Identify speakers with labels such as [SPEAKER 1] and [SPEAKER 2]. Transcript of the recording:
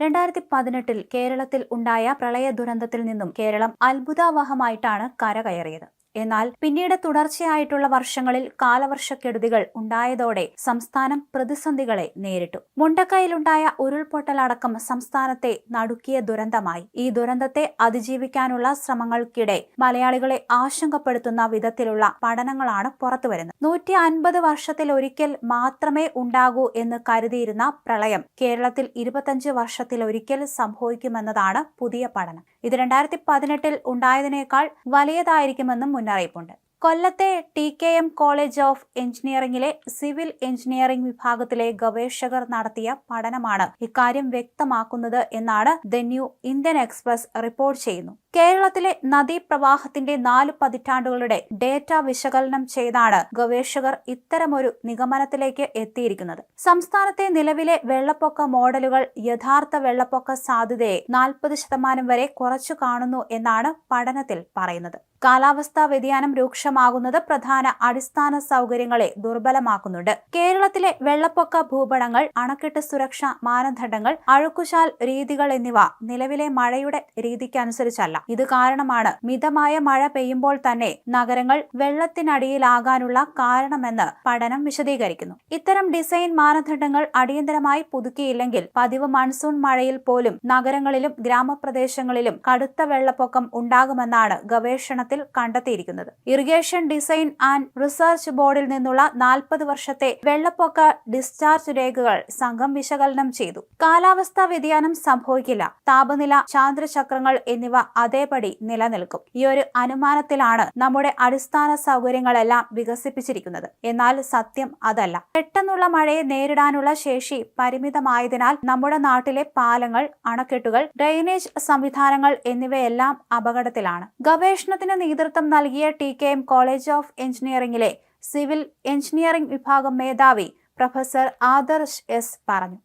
[SPEAKER 1] രണ്ടായിരത്തി പതിനെട്ടിൽ കേരളത്തിൽ ഉണ്ടായ പ്രളയ ദുരന്തത്തിൽ നിന്നും കേരളം അത്ഭുതാവഹമായിട്ടാണ് കരകയറിയത് എന്നാൽ പിന്നീട് തുടർച്ചയായിട്ടുള്ള വർഷങ്ങളിൽ കാലവർഷക്കെടുതികൾ ഉണ്ടായതോടെ സംസ്ഥാനം പ്രതിസന്ധികളെ നേരിട്ടു. മുണ്ടക്കയിലുണ്ടായ ഉരുൾപൊട്ടലടക്കം സംസ്ഥാനത്തെ നടുക്കിയ ദുരന്തമായി. ഈ ദുരന്തത്തെ അതിജീവിക്കാനുള്ള ശ്രമങ്ങൾക്കിടെ മലയാളികളെ ആശങ്കപ്പെടുത്തുന്ന വിധത്തിലുള്ള പഠനങ്ങളാണ് പുറത്തുവരുന്നത്. നൂറ്റി അൻപത് വർഷത്തിലൊരിക്കൽ മാത്രമേ ഉണ്ടാകൂ എന്ന് കരുതിയിരുന്ന പ്രളയം കേരളത്തിൽ ഇരുപത്തഞ്ച് വർഷത്തിലൊരിക്കൽ സംഭവിക്കുമെന്നതാണ് പുതിയ പഠനം. ഇത് രണ്ടായിരത്തി പതിനെട്ടിൽ ഉണ്ടായതിനേക്കാൾ വലിയതായിരിക്കുമെന്നും മുന്നറിയിപ്പുണ്ട്. കൊല്ലത്തെ T K M college of എഞ്ചിനീയറിംഗിലെ civil engineering വിഭാഗത്തിലെ ഗവേഷകർ നടത്തിയ പഠനമാണ് ഇക്കാര്യം വ്യക്തമാക്കുന്നത് എന്നാണ് the New Indian Express report ചെയ്യുന്നു. കേരളത്തിലെ നദീപ്രവാഹത്തിന്റെ നാല് പതിറ്റാണ്ടുകളുടെ ഡേറ്റ വിശകലനം ചെയ്താണ് ഗവേഷകർ ഇത്തരമൊരു നിഗമനത്തിലേക്ക് എത്തിയിരിക്കുന്നത്. സംസ്ഥാനത്തെ നിലവിലെ വെള്ളപ്പൊക്ക മോഡലുകൾ യഥാർത്ഥ വെള്ളപ്പൊക്ക സാധ്യതയെ നാൽപ്പത് ശതമാനം വരെ കുറച്ചു കാണുന്നു എന്നാണ് പഠനത്തിൽ പറയുന്നത്. കാലാവസ്ഥാ വ്യതിയാനം രൂക്ഷമാകുന്നത് പ്രധാന അടിസ്ഥാന സൗകര്യങ്ങളെ ദുർബലമാക്കുന്നുണ്ട്. കേരളത്തിലെ വെള്ളപ്പൊക്ക ഭൂപടങ്ങൾ അണക്കെട്ട് സുരക്ഷാ മാനദണ്ഡങ്ങൾ അഴുക്കുശാൽ രീതികൾ എന്നിവ നിലവിലെ മഴയുടെ രീതിക്കനുസരിച്ചല്ല. ഇത് കാരണമാണ്. മിതമായ മഴ പെയ്യുമ്പോൾ തന്നെ നഗരങ്ങൾ വെള്ളത്തിനടിയിലാകാനുള്ള കാരണമെന്ന് പഠനം വിശദീകരിക്കുന്നു. ഇത്തരം ഡിസൈൻ മാനദണ്ഡങ്ങൾ അടിയന്തരമായി പുതുക്കിയില്ലെങ്കിൽ പതിവ് മൺസൂൺ മഴയിൽ പോലും നഗരങ്ങളിലും ഗ്രാമപ്രദേശങ്ങളിലും കടുത്ത വെള്ളപ്പൊക്കം ഉണ്ടാകുമെന്നാണ് ഗവേഷണത്തിൽ കണ്ടെത്തിയിരിക്കുന്നത്. ഇറിഗേഷൻ ഡിസൈൻ ആൻഡ് റിസർച്ച് ബോർഡിൽ നിന്നുള്ള നാൽപ്പത് വർഷത്തെ വെള്ളപ്പൊക്ക ഡിസ്ചാർജ് രേഖകൾ സംഘം വിശകലനം ചെയ്തു. കാലാവസ്ഥാ വ്യതിയാനം സംഭവിക്കില്ല. താപനില ചാന്ദ്രചക്രങ്ങൾ എന്നിവ അതേപടി നിലനിൽക്കും. ഈ ഒരു അനുമാനത്തിലാണ് നമ്മുടെ അടിസ്ഥാന സൗകര്യങ്ങളെല്ലാം വികസിപ്പിച്ചിരിക്കുന്നത്. എന്നാൽ സത്യം അതല്ല. പെട്ടെന്നുള്ള മഴയെ നേരിടാനുള്ള ശേഷി പരിമിതമായതിനാൽ നമ്മുടെ നാട്ടിലെ പാലങ്ങൾ അണക്കെട്ടുകൾ ഡ്രെയിനേജ് സംവിധാനങ്ങൾ എന്നിവയെല്ലാം അപകടത്തിലാണ്. ഗവേഷണത്തിന് നേതൃത്വം നൽകിയ T K M college of എഞ്ചിനീയറിംഗിലെ civil engineering വിഭാഗം മേധാവി പ്രൊഫസർ ആദർശ് എസ് പറഞ്ഞു.